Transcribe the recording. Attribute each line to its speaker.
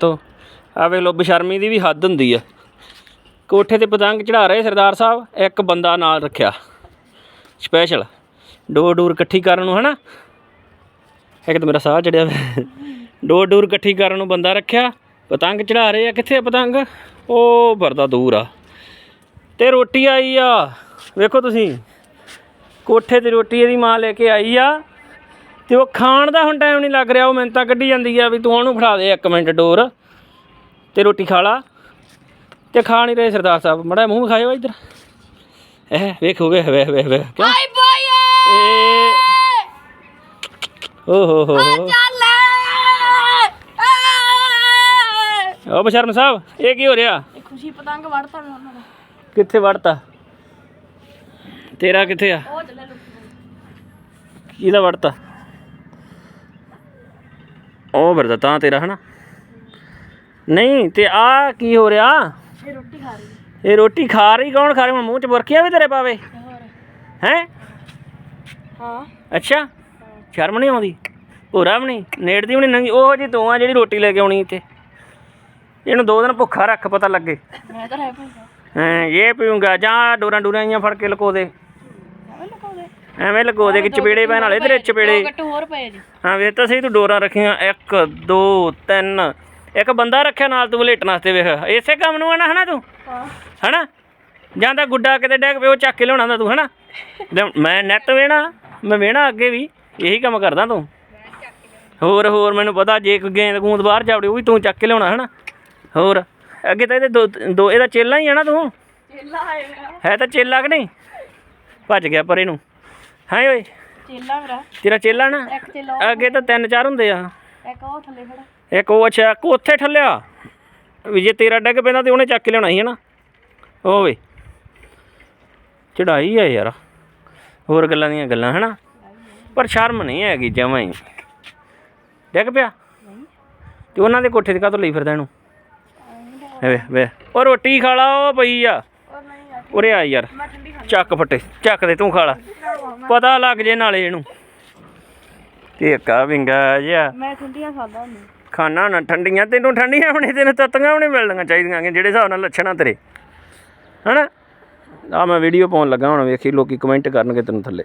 Speaker 1: ਤੋਂ। ਆ ਵੇਖ ਲੋ ਬਸ਼ਰਮੀ ਦੀ ਵੀ ਹੱਦ ਹੁੰਦੀ ਆ। ਕੋਠੇ ਤੇ ਪਤੰਗ ਚੜਾ ਰਹੇ ਸਰਦਾਰ ਸਾਹਿਬ, ਇੱਕ ਬੰਦਾ ਨਾਲ ਰੱਖਿਆ। ਸਪੈਸ਼ਲ ਡੋਰ ਡੂਰ ਇਕੱਠੀ ਕਰਨ ਨੂੰ, ਹਨਾ? ਇੱਕ ਤਾਂ ਮੇਰਾ ਸਾਹ ਚੜਿਆ ਹੋਇਆ। ਡੋਰ ਡੂਰ ਇਕੱਠੀ ਕਰਨ ਨੂੰ ਬੰਦਾ ਰੱਖਿਆ। ਪਤੰਗ ਚੜਾ ਰਹੇ ਆ, ਕਿੱਥੇ ਪਤੰਗ? ਉਹ ਵਰਦਾ ਦੂਰ ਆ। ਤੇ ਰੋਟੀ ਆਈ ਆ। ਵੇਖੋ ਤੁਸੀਂ। ਕੋਠੇ ਤੇ ਰੋਟੀ ਇਹਦੀ ਮਾਂ ਲੈ ਕੇ ਆਈ ਆ। ਤੇ ਉਹ ਖਾਣ ਦਾ ਹੁਣ ਟਾਈਮ ਨਹੀਂ ਲੱਗ ਰਿਹਾ ਉਹ ਮੈਨੂੰ ਤਾਂ ਕੱਢੀ ਜਾਂਦੀ ਆ ਵੀ ਤੂੰ ਉਹਨੂੰ ਫੜਾ ਦੇ ਇੱਕ ਮਿੰਟ ਡੋਰ ਤੇ ਰੋਟੀ ਖਾ ਲਾ। ਤੇ ਖਾ ਨਹੀਂ ਰਹੇ ਸਰਦਾਰ ਸਾਹਿਬ ਮੜਾ ਮੂੰਹ ਖਾਇਓ ਇੱਧਰ। ਇਹ ਵੇਖੋ ਵੇਖ ਵੇਖ ਵੇਖ ਵੇਖ ਕਿਉਂ?
Speaker 2: ਹਾਈ ਬਾਈ
Speaker 1: ਏ ਓ ਹੋ ਹੋ ਹੋ।
Speaker 2: ਚੱਲ।
Speaker 1: ਓ ਬਸ਼ਰਮ ਸਾਹਿਬ ਇਹ ਕੀ ਹੋ ਰਿਹਾ?
Speaker 2: ਇਹ ਖੁਸ਼ੀ ਪਤੰਗ ਵੜਤਾ ਉਹਨਾਂ ਦਾ।
Speaker 1: ਕਿੱਥੇ ਵੜਤਾ? ਤੇਰਾ ਕਿੱਥੇ ਆ?
Speaker 2: ਉਹ ਚੱਲੇ ਲੋਕੀ
Speaker 1: ਕਿਹਦਾ ਵੜਤਾ? ਉਹ ਵਰਦਾ ਤਾਂ ਤੇਰਾ ਹਨਾ? ਨਹੀਂ ਤੇ ਆ ਕੀ ਹੋ ਰਿਹਾ?
Speaker 2: ਇਹ ਰੋਟੀ ਖਾ ਰਹੀ
Speaker 1: ਇਹ ਰੋਟੀ ਖਾ ਰਹੀ ਕੌਣ ਖਾ ਰਿਹਾ? ਮੂੰਹ ਚ ਬੁਰਕੀਆਂ ਵੀ ਤੇਰੇ ਪਾਵੇ।
Speaker 2: ਹੈ?
Speaker 1: ਅੱਛਾ। ਸ਼ਰਮ ਨਹੀਂ ਆਉਂਦੀ? ਭੋਰਾ ਵੀ ਨਹੀਂ ਨੇੜ ਦੀ ਵੀ ਨਹੀਂ ਨੰਗੀ ਉਹ ਜੀ ਤੂੰ ਆ ਜਿਹੜੀ ਰੋਟੀ ਲੈ ਕੇ ਆਉਣੀ ਇੱਥੇ। ਇਹਨੂੰ ਦੋ ਦਿਨ ਭੁੱਖਾ ਰੱਖ ਪਤਾ ਲੱਗੇ।
Speaker 2: ਮੈਂ ਤਾਂ ਰਹਿ ਪਊਗਾ
Speaker 1: ਹਾਂ ਇਹ ਪੀਊਂਗਾ ਜਾਂ ਡੋਰਾਂ ਡੋਰਾਂ ਆਈਆਂ ਫੜ ਕੇ ਲਕੋ ਦੇ।
Speaker 2: ਐਵੇਂ
Speaker 1: ਲਕੋ ਦੇ ਕਿ ਚਪੇੜੇ ਪੈਣ ਵਾਲੇ ਤੇਰੇ ਚਪੇੜੇ।
Speaker 2: ਗੱਟ ਹੋਰ ਪਏ ਜੀ।
Speaker 1: ਹਾਂ ਵੇ ਤਾਂ ਸਹੀ ਤੂੰ ਡੋਰਾਂ ਰੱਖੀਆਂ। 1 2 3 ਇੱਕ ਬੰਦਾ ਰੱਖਿਆ ਨਾਲ ਤੂੰ ਵਲੇਟਣ ਵਾਸਤੇ ਵੇਖ। ਇਸੇ ਕੰਮ ਨੂੰ ਆਣਾ ਹਨਾ ਤੂੰ?
Speaker 2: ਹਾਂ।
Speaker 1: ਹਨਾ? ਜਾਂ ਤਾਂ ਗੁੱਡਾ ਕਿਤੇ ਡੈਗ ਪਿਓ ਚੱਕ ਕੇ ਲਿਆਉਣਾ ਹੁੰਦਾ ਤੂੰ ਹਨਾ? ਮੈਂ ਨੈਟ ਵੇਣਾ ਮੈਂ ਵੇਣਾ ਅੱਗੇ ਵੀ ਇਹੀ ਕੰਮ ਕਰਦਾ ਤੂੰ। ਹੋਰ ਹੋਰ ਮੈਨੂੰ ਪਤਾ ਜੇ ਕੋਈ ਗੇਂਦ ਗੂੰਦ ਬਾਹਰ ਜਾਵੜੇ ਉਹ ਵੀ ਤੂੰ ਚੱਕ ਕੇ ਲਿਆਉਣਾ ਹਨਾ? ਹੋਰ ਅੱਗੇ ਤਾਂ ਇਹਦੇ ਦੋ ਦੋ ਇਹਦਾ ਚੇਲਾ ਹੀ ਆ ਨਾ ਤੂੰ।
Speaker 2: ਚੇਲਾ ਮੇਰਾ
Speaker 1: ਹੈ ਤਾਂ ਚੇਲਾ ਕਿ ਨਹੀਂ? ਭੱਜ ਗਿਆ ਪਰੇ ਨੂੰ। ਹਾਂ ਓਏ?
Speaker 2: ਚੇਲਾ ਮੇਰਾ
Speaker 1: ਤੇਰਾ ਚੇਲਾ ਨਾ?
Speaker 2: ਇੱਕ ਚੇਲਾ ਉਹ-
Speaker 1: ਅੱਗੇ ਤਾਂ ਤਿੰਨ ਚਾਰ ਹੁੰਦੇ ਆ।
Speaker 2: ਇੱਕ ਉਹ ਥੱਲੇ ਖੜਾ।
Speaker 1: ਇੱਕ ਉਹ ਅੱਛਾ ਕੋ ਉੱਥੇ ਠੱਲਿਆ। ਵੀ ਜੇ ਤੇਰਾ ਡਿੱਗ ਪੈਂਦਾ ਤੇ ਉਹਨੇ ਚੱਕ ਕੇ ਲਿਆਉਣਾ ਸੀ ਹਨਾ? ਉਹ ਵੇ। ਚੜਾਈ ਆ ਯਾਰ। ਹੋਰ ਗੱਲਾਂ ਦੀਆਂ ਗੱਲਾਂ ਹਨਾ? ਪਰ ਸ਼ਰਮ ਨਹੀਂ ਹੈਗੀ ਜਮਾਂ ਹੀ। ਡਿੱਗ ਪਿਆ? ਤੇ ਉਹਨਾਂ ਦੇ ਕੋਠੇ ਤੇ ਕਾਹਤੋਂ ਲਈ ਫਿਰਦਾ ਇਹਨੂੰ? ਵੇ ਵੇ। ਉਹ ਰੋਟੀ ਖਾ ਲਾ ਉਹ ਪਈ ਆ। ਉਰੇ ਆ ਯਾਰ। ਚੱਕ ਫੱਟੇ। ਚੱਕ ਦੇ ਤੂੰ ਖਾ ਲਾ। ਪਤਾ ਲੱਗ ਜੇ ਨਾਲੇ ਇਹਨੂੰ। ਤੇ ਕਾ ਵਿੰਗਾ ਜਿਆ
Speaker 2: ਮੈਂ ਠੰਡੀਆਂ ਖਾਦਾ
Speaker 1: ਖਾਣਾ ਨਾ ਠੰਡੀਆਂ ਤੈਨੂੰ ਠੰਡੀਆਂ ਹੋਣੀ ਤੈਨੂੰ ਤੱਤੀਆਂ ਨਹੀਂ ਮਿਲਣੀਆਂ ਚਾਹੀਦੀਆਂ ਜਿਹੜੇ ਹਿਸਾਬ ਨਾਲ ਲੱਛਣਾ ਤੇਰੇ। ਹਨਾ? ਆ ਮੈਂ ਵੀਡੀਓ ਪਾਉਣ ਲੱਗਾ ਹੁਣ ਵੇਖੀ ਲੋਕੀ ਕਮੈਂਟ ਕਰਨਗੇ ਤੈਨੂੰ ਥੱਲੇ।